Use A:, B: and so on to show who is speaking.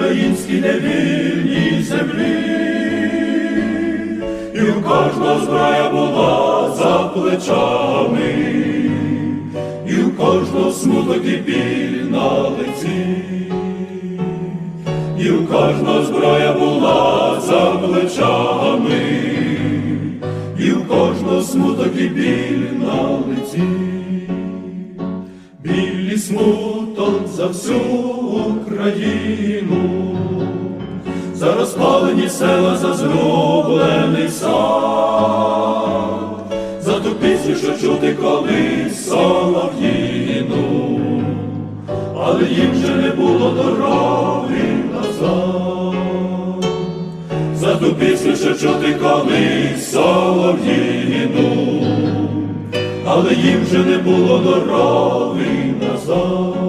A: українській невільній землі, і у кожного зброя була за плечами, і у кожного смуток і біль на лиці, і у кожного зброя була за плечами, і у кожного смуток і біль на лиці смуток за всю Україну, за розпалені села, за зрублений сад, за ту пісню, що чути колись солов'їну, але їм вже не було дороги назад, за ту пісню, що чути колись солов'їну. Але їм вже не було дороги love.